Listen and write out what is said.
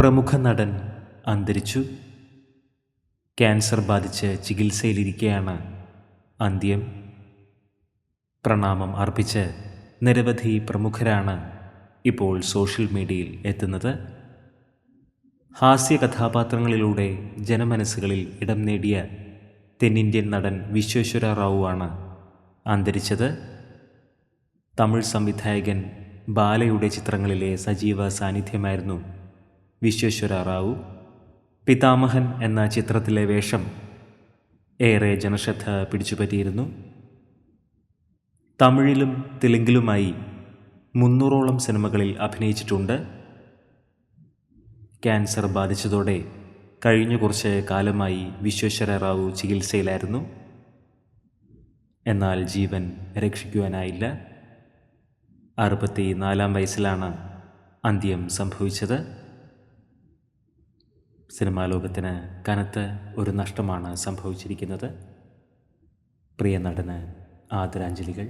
പ്രമുഖ നടൻ അന്തരിച്ചു. ക്യാൻസർ ബാധിച്ച് ചികിത്സയിലിരിക്കെയാണ് അന്ത്യം. പ്രണാമം അർപ്പിച്ച് നിരവധി പ്രമുഖരാണ് ഇപ്പോൾ സോഷ്യൽ മീഡിയയിൽ എത്തുന്നത്. ഹാസ്യ കഥാപാത്രങ്ങളിലൂടെ ജനമനസ്സുകളിൽ ഇടം നേടിയ തെന്നിന്ത്യൻ നടൻ വിശ്വേശ്വര റാവു ആണ് അന്തരിച്ചത്. തമിഴ് സംവിധായകൻ ബാലയുടെ ചിത്രങ്ങളിലെ സജീവ സാന്നിധ്യമായിരുന്നു വിശ്വേശ്വര റാവു പിതാമഹൻ എന്ന ചിത്രത്തിലെ വേഷം ഏറെ ജനശ്രദ്ധ പിടിച്ചുപറ്റിയിരുന്നു. തമിഴിലും തെലുങ്കിലുമായി മുന്നൂറോളം സിനിമകളിൽ അഭിനയിച്ചിട്ടുണ്ട്. ക്യാൻസർ ബാധിച്ചതോടെ കഴിഞ്ഞ കുറച്ച് കാലമായി വിശ്വേശ്വര റാവു ചികിത്സയിലായിരുന്നു. എന്നാൽ ജീവൻ രക്ഷിക്കുവാനായില്ല. അറുപത്തി നാലാം വയസ്സിലാണ് അന്ത്യം സംഭവിച്ചത്. സിനിമാ ലോകത്തിന് കനത്ത ഒരു നഷ്ടമാണ് സംഭവിച്ചിരിക്കുന്നത്. പ്രിയ നടന് ആദരാഞ്ജലികൾ.